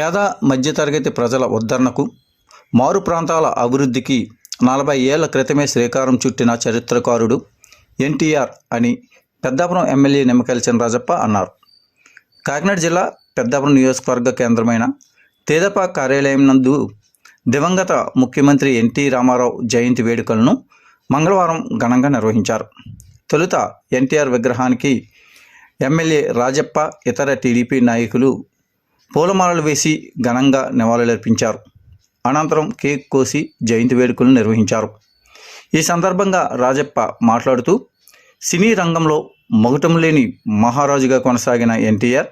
పేద మధ్యతరగతి ప్రజల ఉద్ధరణకు మారు ప్రాంతాల అభివృద్ధికి నలభై ఏళ్ళ క్రితమే శ్రీకారం చుట్టిన చరిత్రకారుడు ఎన్టీఆర్ అని పెద్దాపురం ఎమ్మెల్యే నిమ్మకాయల చినరాజప్ప అన్నారు. కాకినాడ జిల్లా పెద్దాపురం నియోజకవర్గ కేంద్రమైన తేదప కార్యాలయం నందు దివంగత ముఖ్యమంత్రి ఎన్టీ రామారావు జయంతి వేడుకలను మంగళవారం ఘనంగా నిర్వహించారు. తొలుత ఎన్టీఆర్ విగ్రహానికి ఎమ్మెల్యే రాజప్ప ఇతర టీడీపీ నాయకులు పూలమాలలు వేసి ఘనంగా నివాళులర్పించారు. అనంతరం కేక్ కోసి జయంతి వేడుకలు నిర్వహించారు. ఈ సందర్భంగా రాజప్ప మాట్లాడుతూ సినీ రంగంలో మొగటం లేని మహారాజుగా కొనసాగిన ఎన్టీఆర్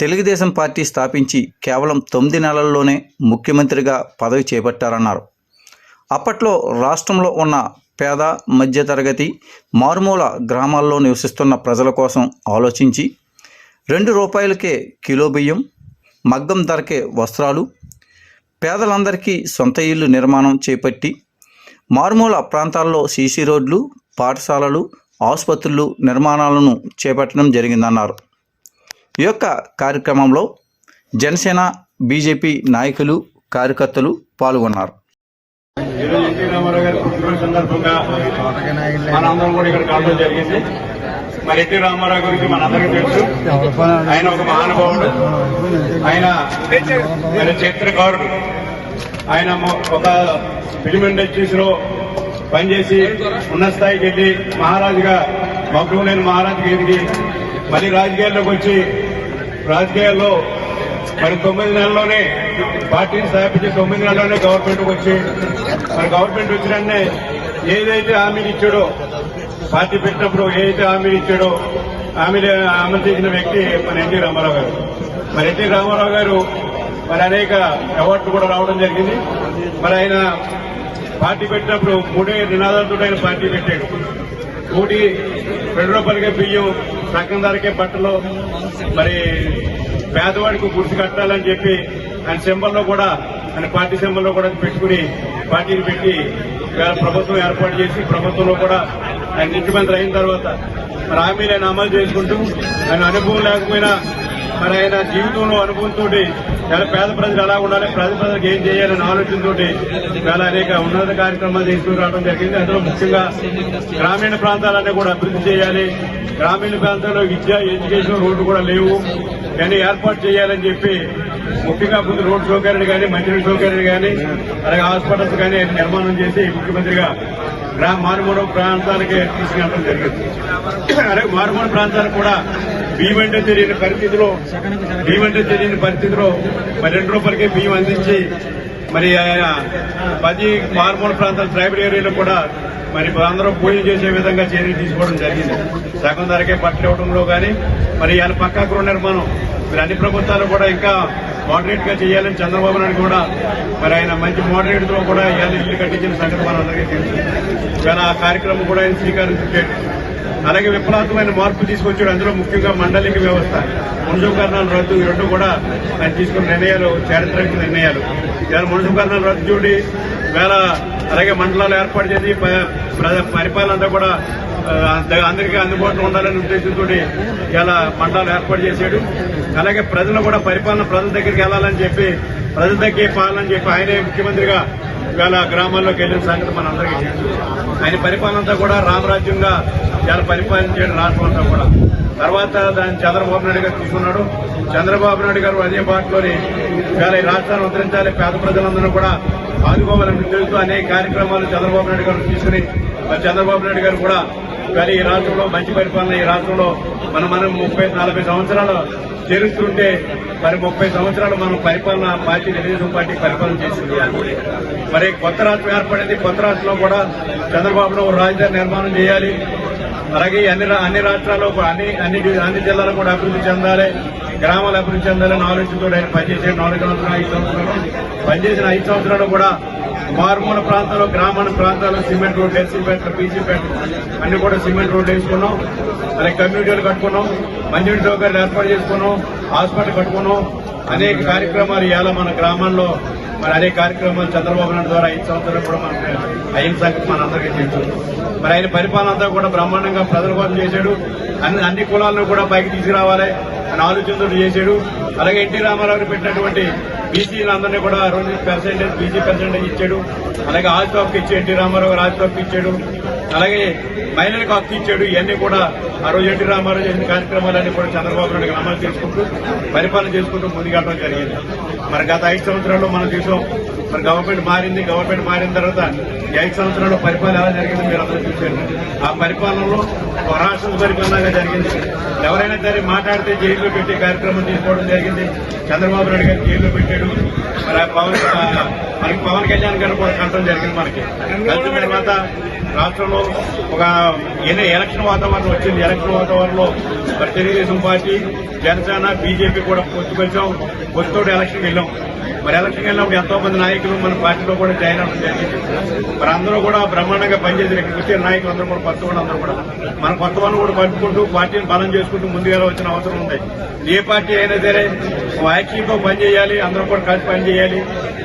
తెలుగుదేశం పార్టీ స్థాపించి కేవలం తొమ్మిది నెలల్లోనే ముఖ్యమంత్రిగా పదవి చేపట్టారన్నారు. అప్పట్లో రాష్ట్రంలో ఉన్న పేద మధ్యతరగతి మారుమూల గ్రామాల్లో నివసిస్తున్న ప్రజల కోసం ఆలోచించి రెండు రూపాయలకే కిలో బియ్యం మగ్గం ధరకే వస్త్రాలు పేదలందరికీ సొంత ఇల్లు నిర్మాణం చేపట్టి మారుమూల ప్రాంతాల్లో సీసీ రోడ్లు పాఠశాలలు ఆసుపత్రులు నిర్మాణాలను చేపట్టడం జరిగిందన్నారు. ఈ యొక్క కార్యక్రమంలో జనసేన బీజేపీ నాయకులు కార్యకర్తలు పాల్గొన్నారు. ఈరోజు ఎన్టీ రామారావు గారి పుట్టినరోజు సందర్భంగా మనందరం కూడా ఇక్కడ కావడం జరిగింది. మరి ఎన్టీ రామారావు గురించి మనందరికీ తెలుసు. ఆయన ఒక మహానుభావుడు. ఆయన ఆయన చరిత్రకారుడు. ఆయన ఒక ఫిలిం ఇండస్ట్రీస్లో పనిచేసి ఉన్న స్థాయికి వెళ్ళి మహారాజుగా మగ్నం లేని మహారాజుకి ఎదిగి మళ్ళీ రాజకీయాల్లోకి వచ్చి రాజకీయాల్లో మరి తొమ్మిది నెలల్లోనే పార్టీని స్థాపించి తొమ్మిది నెలల్లోనే గవర్నమెంట్ వచ్చి మరి గవర్నమెంట్ వచ్చినన్నే ఏదైతే హామీలు ఇచ్చాడో పార్టీ పెట్టినప్పుడు ఏదైతే హామీలు ఇచ్చాడో హామీలు అమలు చేసిన వ్యక్తి మన ఎన్టీ రామారావు గారు. మరి ఎన్టీ రామారావు గారు మరి అనేక అవార్డులు కూడా రావడం జరిగింది. మరి ఆయన పార్టీ పెట్టినప్పుడు మూడే నినాదాలతో ఆయన పార్టీ పెట్టాడు. కూటి రెండు రూపాయలకే బియ్యం సగం ధరకే బట్టలు మరి పేదవాడికి గుర్తు కట్టాలని చెప్పి ఆయన సింబల్లో కూడా ఆయన పార్టీ సింబల్లో కూడా పెట్టుకుని పార్టీని పెట్టి ప్రభుత్వం ఏర్పాటు చేసి ప్రభుత్వంలో కూడా ఆయన ముఖ్యమంత్రి అయిన తర్వాత మరి హామీలు ఆయన అమలు చేసుకుంటూ ఆయన అనుభవం లేకపోయినా మరి ఆయన జీవితంలో అనుభవంతో చాలా పేద ప్రజలు ఎలా ఉండాలి పేద ప్రజలకు ఏం చేయాలనే ఆలోచనతో చాలా అనేక ఉన్నత కార్యక్రమాలు తీసుకురావడం జరిగింది. అందులో ముఖ్యంగా గ్రామీణ ప్రాంతాలన్నీ కూడా అభివృద్ధి చేయాలి. గ్రామీణ ప్రాంతాల్లో విద్య ఎడ్యుకేషన్ రోడ్డు కూడా లేవు. కానీ ఏర్పాటు చేయాలని చెప్పి ముఖ్యంగా ముందు రోడ్ సౌకర్యాలు కానీ మంచినీటి సౌకర్యాలు కానీ అలాగే హాస్పిటల్స్ కానీ నిర్మాణం చేసి ముఖ్యమంత్రిగా గ్రామ మారుమూల ప్రాంతాలకి తీసుకెళ్ళడం జరిగింది. అలాగే మారుమూల ప్రాంతాలకు కూడా బియ్యం అంటే తెలియని పరిస్థితిలో బియ్యం అంటే తెలియని పరిస్థితిలో మరి రెండు రూపాయలకే బియ్యం అందించి మరి ఆయన పది మారుమూల ప్రాంతాల ట్రైబల్ ఏరియాలో కూడా మరి అందరూ పూజలు చేసే విధంగా చర్యలు తీసుకోవడం జరిగింది. సగం ధరకే పట్టలు ఇవ్వడంలో కానీ మరి ఆయన పక్కా గృహ నిర్మాణం మరి అన్ని ప్రభుత్వాలు కూడా ఇంకా మోడరేట్గా చేయాలని చంద్రబాబు నాయుడు కూడా మరి ఆయన మంచి మోడరేట్తో కూడా ఇవాళ ఇల్లు కట్టించిన సంగతి మన అందరికీ తెలుసు. చాలా ఆ కార్యక్రమం కూడా ఆయన శ్రీకారం చుట్టాడు అలాగే విప్లవాత్మకమైన మార్పు తీసుకొచ్చాడు అందులో ముఖ్యంగా మండలిక వ్యవస్థ. మున్సిపల్ రద్దు ఈ రెండు కూడా ఆయన తీసుకున్న నిర్ణయాలు చారిత్రక నిర్ణయాలు. ఇలా మున్సిపల్ రద్దు చూడి వేళ అలాగే మండలాలు ఏర్పాటు చేసి పరిపాలన అంతా కూడా అందరికీ అందుబాటులో ఉండాలనే ఉద్దేశంతో ఇలా మండలాలు ఏర్పాటు చేశాడు. అలాగే ప్రజలు కూడా పరిపాలన ప్రజల దగ్గరికి వెళ్ళాలని చెప్పి ప్రజల దగ్గర పాలన చెప్పి ఆయనే ముఖ్యమంత్రిగా ఇవాళ గ్రామాల్లోకి వెళ్ళిన సంగతి మన అందరికీ తెలుసు. ఆయన పరిపాలన అంతా కూడా రామరాజ్యంగా చాలా పరిపాలన చేయడం రాష్ట్రం అంతా కూడా. తర్వాత దాన్ని చంద్రబాబు నాయుడు గారు తీసుకున్నాడు. చంద్రబాబు నాయుడు గారు అదే బాటలోని ఇవాళ ఈ రాష్ట్రాన్ని ఉద్ధరించాలి పేద ప్రజలందరూ కూడా ఆదుకోవాలని తెలుస్తూ అనేక కార్యక్రమాలు చంద్రబాబు నాయుడు గారు తీసుకుని చంద్రబాబు నాయుడు గారు కూడా కానీ ఈ రాష్ట్రంలో మంచి పరిపాలన ఈ రాష్ట్రంలో మనం మనం ముప్పై నలభై సంవత్సరాలు చేరుస్తుంటే మరి ముప్పై సంవత్సరాలు మనం పరిపాలన పార్టీ తెలుగుదేశం పార్టీ పరిపాలన చేసింది. మరి కొత్త రాష్ట్రం ఏర్పడింది. కొత్త రాష్ట్రంలో కూడా చంద్రబాబు నాయుడు రాజధాని నిర్మాణం చేయాలి. అలాగే అన్ని రా- అన్ని రాష్ట్రాల్లో అన్ని అన్ని అన్ని జిల్లాలు కూడా అభివృద్ధి చెందాలి. గ్రామాలు అభివృద్ధి చెందాలని ఆలోచనతో ఆయన పనిచేసే నాలుగు సంవత్సరాలు ఐదు సంవత్సరాలు. పనిచేసిన ఐదు సంవత్సరాలు కూడా మారుమూల ప్రాంతాల్లో గ్రామీణ ప్రాంతాల్లో సిమెంట్ రోడ్లు ఎస్సీపేట పీజీపేట అన్ని కూడా సిమెంట్ రోడ్లు వేసుకున్నాం. అలాగే కమ్యూనిటీలు కట్టుకున్నాం. మంచి సౌకర్యాలు ఏర్పాటు చేసుకున్నాం. హాస్పిటల్ కట్టుకున్నాం. అనేక కార్యక్రమాలు ఇవాళ మన గ్రామాల్లో మరి అనేక కార్యక్రమాలు చంద్రబాబు నాయుడు ద్వారా ఐదు సంవత్సరాలు కూడా మనకు అహింసకు మన అందరికీ చేశాడు మరి ఆయన పరిపాలన అంతా కూడా బ్రహ్మాండంగా ప్రజల కోసం చేశాడు. అన్ని అన్ని కులాలను కూడా పైకి తీసుకురావాలి అని ఆలోచనతో చేశాడు. అలాగే ఎన్టీ రామారావు పెట్టినటువంటి బీసీలందరినీ కూడా ఆ రోజు పర్సెంటేజ్ బీసీ పర్సెంటేజ్ ఇచ్చాడు. అలాగే ఆస్తి హక్కు ఇచ్చి ఎన్టీ రామారావు గారు ఆస్తి హక్కు ఇచ్చాడు. అలాగే మహిళలకు హక్కు ఇచ్చాడు. ఇవన్నీ కూడా ఆ రోజు ఎన్టీ రామారావు చేసిన కార్యక్రమాలన్నీ కూడా చంద్రబాబు నాయుడు అమలు చేసుకుంటూ పరిపాలన చేసుకుంటూ ముందుకెళ్ళడం జరిగింది. మరి గత ఐదు సంవత్సరాల్లో మనం చూసాం మరి గవర్నమెంట్ మారింది గవర్నమెంట్ మారిన తర్వాత ఈ ఐదు సంవత్సరాల్లో పరిపాలన ఎలా జరిగింది మీరు అందరూ చూశారు. ఆ పరిపాలనలో రాష్ట్ర పరిపాలనగా జరిగింది. ఎవరైనా సరే మాట్లాడితే జైల్లో పెట్టే కార్యక్రమం తీసుకోవడం జరిగింది. చంద్రబాబు నాయుడు గారు జైల్లో పెట్టాడు. మరి పవన్ మనకి పవన్ కళ్యాణ్ గారు కూడా కట్టడం జరిగింది మనకి. కలిసిన తర్వాత రాష్ట్రంలో ఒక ఎలక్షన్ వాతావరణం వచ్చింది. ఎలక్షన్ వాతావరణంలో మరి తెలుగుదేశం పార్టీ జనసేన బీజేపీ కూడా పొత్తుకొచ్చాం పొత్తుతోటి ఎలక్షన్కి వెళ్ళాం మరి ఎలక్షన్ వెళ్ళినప్పుడు ఎంతో మంది నాయకులు మన పార్టీలో కూడా జాయిన్ అవ్వడం జరిగింది. మరి అందరూ కూడా బ్రహ్మాండంగా పనిచేసిన క్రిస్టియన్ నాయకులు అందరూ కూడా కొత్త వాళ్ళు అందరూ కూడా. మన కొత్త వాళ్ళు కూడా పట్టుకుంటూ పార్టీని బలం చేసుకుంటూ ముందుగా వచ్చిన అవసరం ఉంది. ఏ పార్టీ అయినా సరే యాక్టివ్గా పనిచేయాలి అందరూ కూడా కలిసి పనిచేయాలి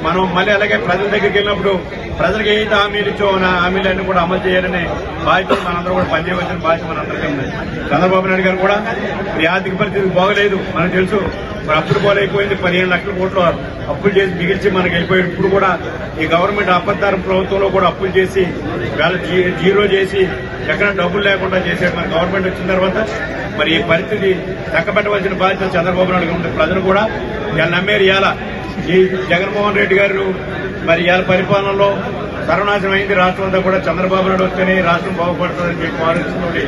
మనం మళ్ళీ అలాగే ప్రజల దగ్గరికి వెళ్ళినప్పుడు ప్రజలకు ఏదైతే హామీలు ఇచ్చో హామీలన్నీ కూడా అమలు చేయాలనే బాధ్యత మనందరూ కూడా పనిచేయవలసిన బాధ్యత మనందరికీ ఉంది చంద్రబాబు నాయుడు గారు కూడా ఈ ఆర్థిక పరిస్థితి బాగలేదు మనకు తెలుసు. మరి అప్పులు పోలేకపోయింది పదిహేను లక్షల కోట్లు అప్పులు చేసి మిగిల్చి మనకి వెళ్ళిపోయాడు ఇప్పుడు కూడా ఈ గవర్నమెంట్ అబద్ధారం ప్రభుత్వంలో కూడా అప్పులు చేసి వేళ జీ- జీరో చేసి ఎక్కడ డబ్బులు లేకుండా చేశాడు మన గవర్నమెంట్ వచ్చిన తర్వాత మరి ఈ పరిస్థితి చక్కబెట్టవలసిన బాధ్యత చంద్రబాబు నాయుడు గారు ప్రజలు కూడా ఇలా నమ్మేరు ఇలా ఈ జగన్మోహన్ రెడ్డి గారు మరి ఇలా పరిపాలనలో సర్వనాశనం అయింది. రాష్ట్రం అంతా కూడా చంద్రబాబు నాయుడు వస్తేనే రాష్ట్రం బాగుపడుతుందని చెప్పి ఆలోచిస్తుంది